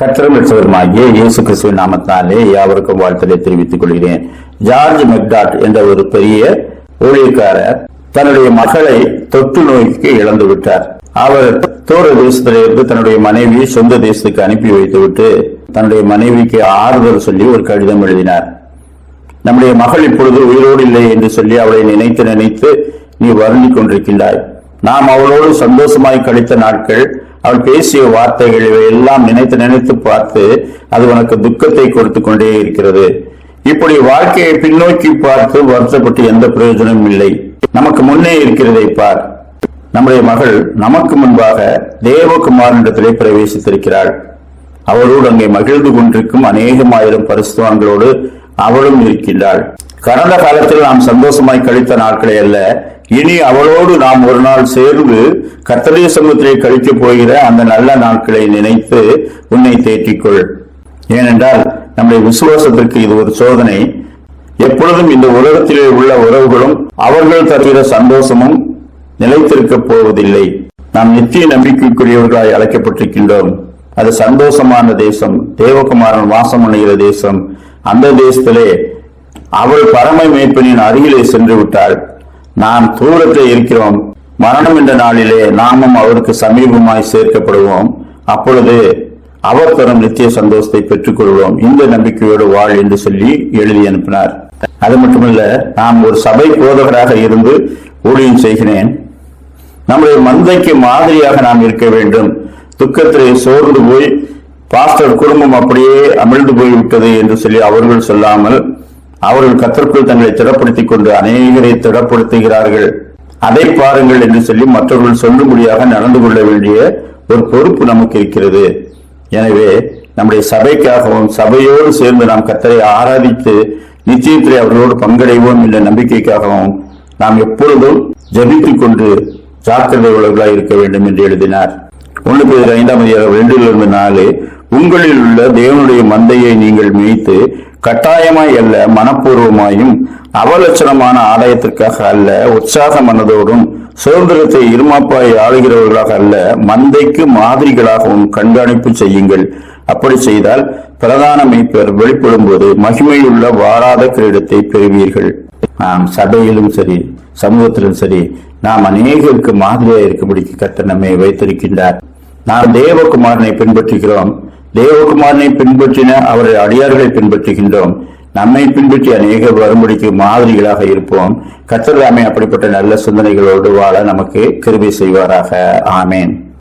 கத்திரம் பெற்றவருமாகிய இயேசு கிறிஸ்துவின் நாமத்தினாலே யாவருக்கும் வாழ்த்தலை தெரிவித்துக் கொள்கிறேன். ஜார்ஜ் மெக்டாட் என்ற ஒரு பெரிய ஊழியக்காரர் தன்னுடைய மகளை தொற்று நோய்க்கு இழந்து விட்டார். அவர் தூர தேசத்திலிருந்து தன்னுடைய மனைவியை சொந்த தேசத்துக்கு அனுப்பி வைத்துவிட்டு தன்னுடைய மனைவிக்கு ஆறுதல் சொல்லி ஒரு கடிதம் எழுதினார். நம்முடைய மகள் இப்பொழுது உயிரோடு இல்லை என்று சொல்லி அவளை நினைத்து நினைத்து நீ வருந்திக் கொண்டிருக்கின்றாய். நாம் அவளோடு சந்தோஷமாய் கழித்த நாட்கள் அவள் பேசிய வார்த்தைகள் இவை எல்லாம் நினைத்து நினைத்து பார்த்து அது உனக்கு துக்கத்தை கொடுத்து கொண்டே இருக்கிறது. இப்படி வாழ்க்கையை பின்னோக்கி பார்த்து வருத்தப்பட்டு எந்த பிரயோஜனமும் இல்லை. நமக்கு முன்னே இருக்கிறதை பார். நம்முடைய மகள் நமக்கு முன்பாக தேவகுமாரனிடத்திலே பிரவேசித்திருக்கிறாள். அவரோடு அங்கே மகிழ்ந்து கொண்டிருக்கும் அநேகமாயிரம் பரிசுத்தவான்களோடு அவளும் இருக்கின்றாள். கடந்த காலத்தில் நாம் சந்தோஷமாய் கழித்த நாட்களை அல்ல இனி அவளோடு நாம் ஒரு நாள் சேர்ந்து கர்த்தரிய சமூகத்திலே கழிக்கப் போகிற அந்த நல்ல நாட்களை நினைத்து உன்னை தேற்றிக்கொள். ஏனென்றால் நம்முடைய விசுவாசத்திற்கு இது ஒரு சோதனை. எப்பொழுதும் இந்த உலகத்திலே உள்ள உறவுகளும் அவர்கள் தருகிற சந்தோஷமும் நிலைத்திருக்கப் போவதில்லை. நாம் நித்திய நம்பிக்கைக்குரியவர்களாய் அழைக்கப்பட்டிருக்கின்றோம். அது சந்தோஷமான தேசம் தேவகுமாரன் வாசம் அணுகிற தேசம். அந்த தேசத்திலே அவள் பரமை மேய்ப்பனின் அருகிலே சென்று விட்டாள். நாம் தூரத்தில் இருக்கிறோம். மரணம் என்ற நாளிலே நாமும் அவருக்கு சமீபமாய் சேர்க்கப்படுவோம். அப்பொழுது அவர் தரும் நித்திய சந்தோஷத்தை பெற்றுக் கொள்வோம் இந்த நம்பிக்கையோடு வாழ் என்று சொல்லி எழுதி அனுப்பினார். அது மட்டுமல்ல நாம் ஒரு சபை போதகராக இருந்து ஊழியம் செய்கிறேன். நம்முடைய மந்தைக்கு மாதிரியாக நாம் இருக்க வேண்டும். துக்கத்திலே சோர்ந்து போய் பாஸ்டர் குடும்பம் அப்படியே அமிழ்ந்து போய்விட்டது என்று சொல்லி அவர்கள் சொல்லாமல் அவர்கள் கத்திற்குள் தங்களை திடப்படுத்திக் கொண்டு அநேகரை திடப்படுத்துகிறார்கள். அதை பாருங்கள் என்று சொல்லி மற்றவர்கள் சொல்லும்படியாக நடந்து கொள்ள வேண்டிய ஒரு பொறுப்பு நமக்கு இருக்கிறது. எனவே நம்முடைய சபைக்காகவும் சபையோடு சேர்ந்து நாம் கத்தரை ஆராதித்து நிச்சயத்திலே அவர்களோடு பங்கடைவோம் என்ற நம்பிக்கைக்காகவும் நாம் எப்பொழுதும் ஜபித்துக் கொண்டு ஜாக்கிரதை உள்ளவர்களாக இருக்க வேண்டும் என்று எழுதினார். ஒன்று பேர் ஐந்தாம் அதிகாரம் ரெண்டிலிருந்து நாலு. உங்களில் உள்ள தேவனுடைய மந்தையை நீங்கள் மேய்த்து கட்டாயமாய் அல்ல மனப்பூர்வமாயும் அவலட்சணமான ஆலயத்திற்காக அல்ல உற்சாக மனதோடும் சுதந்திரத்தை இருமாப்பாய் ஆளுகிறவர்களாக அல்ல மந்தைக்கு மாதிரிகளாகவும் கண்காணிப்பு செய்யுங்கள். அப்படி செய்தால் பிரதான மீட்பர் வெளிப்படும் போது மகிமையுள்ள வாராத கிரீடத்தை பெறுவீர்கள். நாம் சபையிலும் சரி சமூகத்திலும் சரி நாம் அநேகருக்கு மாதிரியாக இருக்கும்படிக்கு கட்டணமே வைத்திருக்கின்றார். நாம் தேவகுமாரனை பின்பற்றுகிறோம். தேவகுமாரனை பின்பற்றின அவருடைய அடியார்களை பின்பற்றுகின்றோம். நம்மை பின்பற்றி அநேக வரும்படிக்கு மாதிரிகளாக இருப்போம். கத்தர் அப்படிப்பட்ட நல்ல சிந்தனைகளோடு வாழ நமக்கு கிருபி செய்வாராக. ஆமேன்.